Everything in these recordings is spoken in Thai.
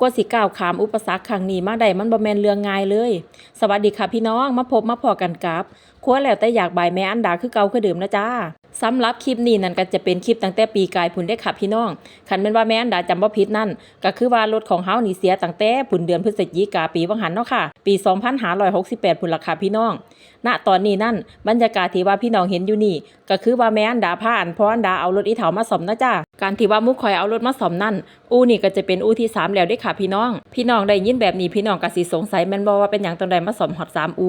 กว่าสิก้าวขามอุปสรรคครั้งนี้มาได้มันบ่แม่นเรื่องง่ายเลย สวัสดีค่ะพี่น้องมาพบมาพอกันกับครัวแล้วแต่อยากบายแม่อันดาคือเก่าคือเดิมนะจ้าสำหรับคลิปนี้นั่นก็จะเป็นคลิปตั้งแต่ปีกายพุ่นได้ค่ะพี่น้องคันแม่นว่าแม่อันดาจำบ่ผิดนั่น ก็คือว่ารถของเฮานี่เสียตั้งแต่พุ่นเดือนพฤศจิกาปีวังหันเนาะค่ะ ปี 2568พุ่นล่ะค่ะพี่น้อง ณตอนนี้นั่นบรรยากาศที่ว่าพี่น้องเห็นอยู่นี่ ก็คือว่าแม่อันดาพาอันพออันดาเอารถอีเถามาสมนะจ้า การที่ว่ามุกคอยเอารถมาสอมนั่น อูนี่ก็จะเป็นอูที่สามแล้วเด้ค่ะพี่น้อง พี่น้องได้ยินแบบนี้พี่น้องก็สิสงสัยแม่นบ่ว่าเป็นหยังตอนใดมาสอมฮอดสามอู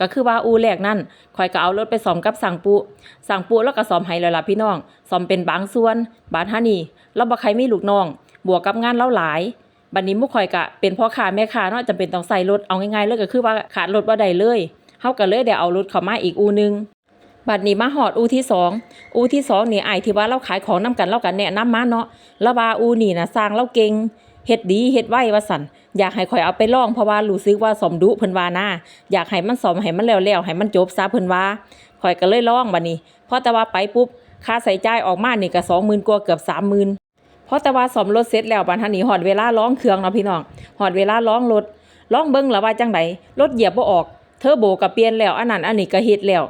ก็คือว่าอูแรกนั่นคอยก็เอารถไปสอมกับสั่งปุสั่งปุแล้วก็สอมให้แล้วล่ะพี่น้องสอมเป็นบางส่วน บาดฮานี่เราบ่ใครมีลูกน้อง บวกกับงานเล่าหลายบัดนี้มุกคอยกะเป็นพ่อค้าแม่ค้าเนาะจำเป็นต้องใส่รถเอาง่ายๆเลยก็คือว่าขาดรถบ่ได้เลยเฮาก็เลยได้เอารถเข้ามาอีกอูหนึง บัดนี้มาหอดอูที่สองอูที่สองนี่ไอที่ว่าเราขายของนํกันเรากันแนะนำมาเนาะแล้วว่าอูนี่นะสร้างเราเก่งเฮ็ดดีเฮ็ดไวว่าสั่นอยากให้ข่อยเอาไปลองเพราะว่ารู้สึกว่าสมดุเพิ่นว่านะอยากให้มันสมให้มันแล้วๆให้มันจบซะเพิ่นว่าข่อยก็เลยลองบัดนี้พอแต่ว่าไปปุ๊บค่าใส่จ่ายออกมานี่ก็20,000กว่าเกือบ30,000เพราะแต่ว่าสมรถเสร็จแล้วบัดทันนี้หอดเวลาร้องเครื่องเนาะพี่น้องหอดเวลาร้องรถร้องเบิ่งแล้วว่าจังไดรถเหยียบบ่ออกเทอร์โบก็เปลี่ยนแล้วอันนั้นอันนี้ก็เฮ็ดแล้ว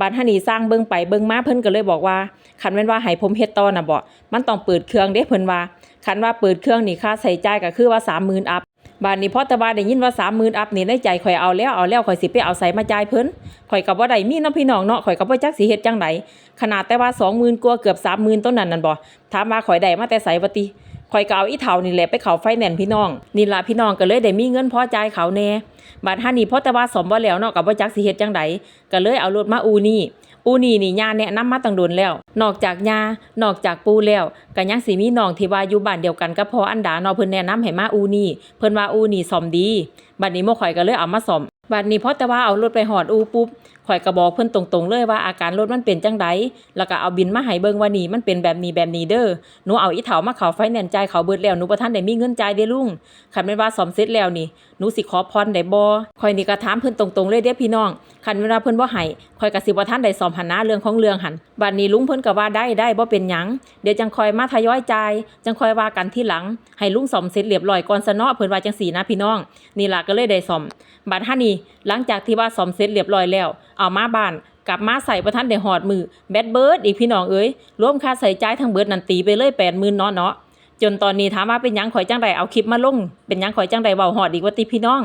บัดทันนี้สร้างเบิ่งไปเบิ่งมาเพิ่นก็เลยบอกว่าคันแม่นว่าให้ผมเฮ็ดต่อน่ะบ่มันต้องเปิดเครื่องเด้เพิ่นว่าคันว่าเปิดเครื่องนี่ค่าใช้จ่ายก็คือว่า30,000อัพบาดนี้พอต่ว่าได้ยินว่า30,000อัพนี่ในใจข่อยเอาแล้วเอาแล้วข่อยสิไปเอาใส่มาจ่ายเพิ่นข่อยก็บ่ได้มีเนาะพี่น้องเนาะข่อยก็บ่จักสิเฮ็ดจังไดขนาดแต่ว่า20,000กว่าเกือบ30,000ต้นนั้นนั่นบ่ถามว่าข่อยได้มาแต่ไสบ่ติ ข่อยก็เอาอีเท่านี่แหละไปเขาไฟแนนซ์พี่น้องนี่ล่ะพี่น้องก็เลยได้มีเงินพอจ่ายเขาแน่บัดท่านี้เพราะแต่ว่าสมบ่แล้วเนาะก็บ่จักสิเฮ็ดจังไดก็เลยเอารถมาอูนี่อูนี่นี่ย่าแนะนำมาตั้งโดนแล้ว นอกจากย่านอกจากปูแล้วก็ยังสิมีน้องที่ว่าอยู่บ้านเดียวกันกับพ่ออันดาเนาะเพิ่นแนะนำให้มาอูนี่เพิ่นว่าอูนี่ซ่อมดีบัดนี้โมข่อยก็เลยเอามาซ่อมบัดนี้เพราะแต่ว่าเอารถไปหอดอูปุ๊บข่อยก็บอกเพิ่นตรงๆเลยว่าอาการรถมันเป็นจังไดแล้วก็เอาบินมาให้เบิ่งว่านี่มันเป็นแบบนี้แบบนี้เด้อหนูเอาอีเถามาเขาไฟแนนซ์จ่ายเขาเบิดแล้วหนูบ่ทันได้มีเงินจ่ายเด้ลุงคันแม่นว่าซ่อมเสร็จแล้วนี่หนูสิขอพรได้บ่ข่อยนี่ก็ถามเพิ่นตรงๆเลยเด้พี่น้องคันแม่นว่าเพิ่นบ่ให้ข่อยก็สิบ่ทันได้ซ่อมหันหน้าเรื่องของเรื่องหันบัดนี้ลุงเพิ่นก็ว่าได้ได้บ่เป็นหยังเดี๋ยวจังคอยมาทยอยจ่ายจังคอยว่ากันทีหลัง ให้ลุงซ่อมเสร็จเรียบร้อยก่อนซะเนาะเพิ่นว่าจังซี่นะพี่น้อง นี่ล่ะก็เลยได้ซ่อมบัดท่านี้หลังจากที่ว่าซ่อมเสร็จเรียบร้อยแล้วเอามาบ้านกลับมาใส่ประทันได้หอดมือแบดเบิร์ดอีกพี่น้องเอ้ยรวมค่าใส่จ่ายทั้งเบิร์ดนันตีไปเลยแปดหมื่นเนาะเนาะจนตอนนี้ถามว่าเป็นยังข่อยจังใดเอาคลิปมาลงเป็นยังข่อยจังใดเว้าหอดอีกว่าติพี่น้อง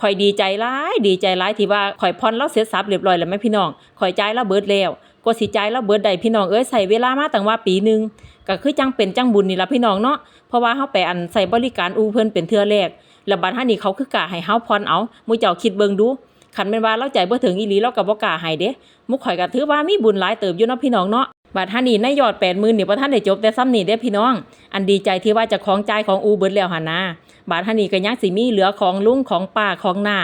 ข่อยดีใจร้ายดีใจร้ายที่ว่าข่อยพรแล้วเสร็จสับเรียบร้อยแล้วแม่พี่น้องข่อยจ่ายแล้วเบิร์ดแล้วก็สิจ่ายแล้วเบิร์ดได้พี่น้องเอ้ยใส่เวลามาตั้งว่าปีหนึ่งก็คือจังเป็นจังบุญนี่ละพี่น้องเนาะเพราะว่าเฮาไปอันใส่บริการอูเพิ่นเป็นเทื่อแรกแล้วบัดท่านี้เขาคือกะให้เฮาพรเอามูเจ้าคิดเบิ่งดู ขันเป็นว่าเราใจบ่ถึงอีหลีเรากับ่กล้าให้เด้มุกข่อยก็ถือว่ามีบุญหลายเติบอยู่เนาะพี่น้องเนาะบาดท่านี้ในยอดแปดหมื่นี่บ่ทันได้จบแต่ซ้ำนี่ได้พี่น้อง อันดีใจที่ว่าจะของใจของอูเบิดแล้วหันนะบาดท่านี้ก็ยังสิมีเหลือของลุงของป้าของหน้า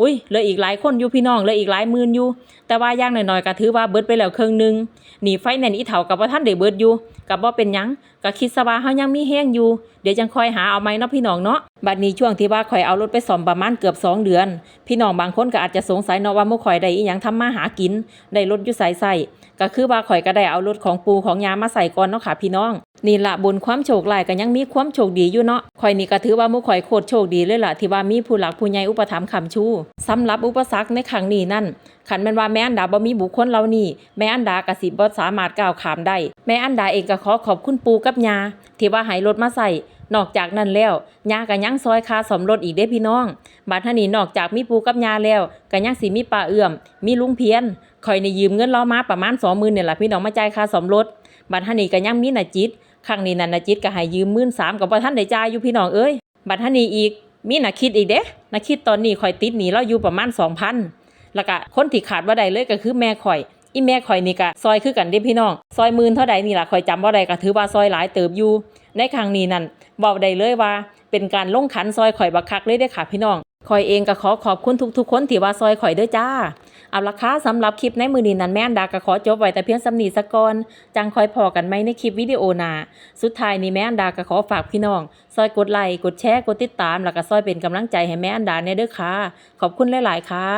อุ้ยเหลืออีกหลายคนอยู่พี่น้องเหลืออีกหลายหมื่นอยู่ แต่ว่าย่างหน้อยๆก็ถือว่าเบิดไปแล้วครึ่งหนึงหนีไฟแนนอีเฒ่าก็บ่ทันได้เบิดอยู่ก็บ่เป็นยังก็คิดซะว่าเฮายังมีแฮงอยู่ เดี๋ยวจังคอยหาเอาไหมเนาะพี่น้องเนาะบัดนี้ช่วงที่ว่าข่อยเอารถไปซ่อมประมาณเกือบสองเดือน พี่น้องบางคนก็อาจจะสงสัยเนาะว่าหมู่ข่อยได้อีหยังทำมาหากินได้รถอยู่ใส่ใส่ก็คือว่าข่อยก็ได้เอารถของปูของยามาใส่ก่อนเนาะค่ะพี่น้อง นี่ละบนความโชคลายก็ยังมีความโชคดีอยู่เนาะข่อยนี่ก็ถือว่ามู่ข่อยโคตรโชคดีเลยล่ะที่ว่ามีผู้หลักผู้ใหญ่อุปถัมภ์คำชูสำหรับอุปสรรคในครั้งนี้นั่นขันแม่นว่าแม่อันดาบ่มีบุคคลเหล่านี้แม่อันดากสิบ่สามารถก้าวข้ามได้ แม่อันดาเองก็ขอขอบคุณปูกับยาที่ว่าให้รถมาใส่นอกจากนั้นแล้วยาก็ยังซอยคาสมรถอีกเด้พี่น้องบัดท่านี้นอกจากมีปูกับยาแล้วก็ยังสิมีป้าเอื้อม มีลุงเพียนข่อยนี่ยืมเงินเรามาประมาณ20,000เนี่ยล่ะพี่น้องมาจ่ายค่าสมรถบัดท่านี้ก็ยังมีน่ะจิต ครั้งนี้นันน่ะจิตก็ให้ยืม13,000ก็บ่ทันได้จ่ายอยู่พี่น้องเอ้ยบัดท่านี้อีกมีน่ะคิดอีกเด้น่ะคิดตอนนี้ข่อยติดหนีเราอยู่ประมาณ2,000แล้วก็คนที่ขาดบ่ได้เลยก็คือแม่ข่อยอีแม่ข่อยนี่ก็ซอยคือกันเด้พี่น้อง ซอยมื่นเท่าใดนี่ล่ะข่อยจำบ่ได้ก็ถือว่าซอยหลายเติบอยู่ ในครั้งนี้นั่นบอกได้เลยว่า เป็นการลงขันซอยข่อยบักคักเลยเด้ค่ะพี่น้อง ข่อยเองก็ขอขอบคุณทุกๆคนที่ว่าซอยข่อยเด้อจ้า เอาละค่ะสำหรับคลิปในมือนีนั้นแม่นดาก็ขอจบไว้แต่เพียงสำนีสักก่อนจังคอยพอกันไหมในคลิปวิดีโอหนาสุดท้ายนี้แม่นดาก็ขอฝากพี่น้อง ซอยกดไลค์กดแชร์กดติดตาม แล้วก็ซอยเป็นกำลังใจให้แม่นดาในเด้อค่ะ ขอบคุณหลายๆค่ะ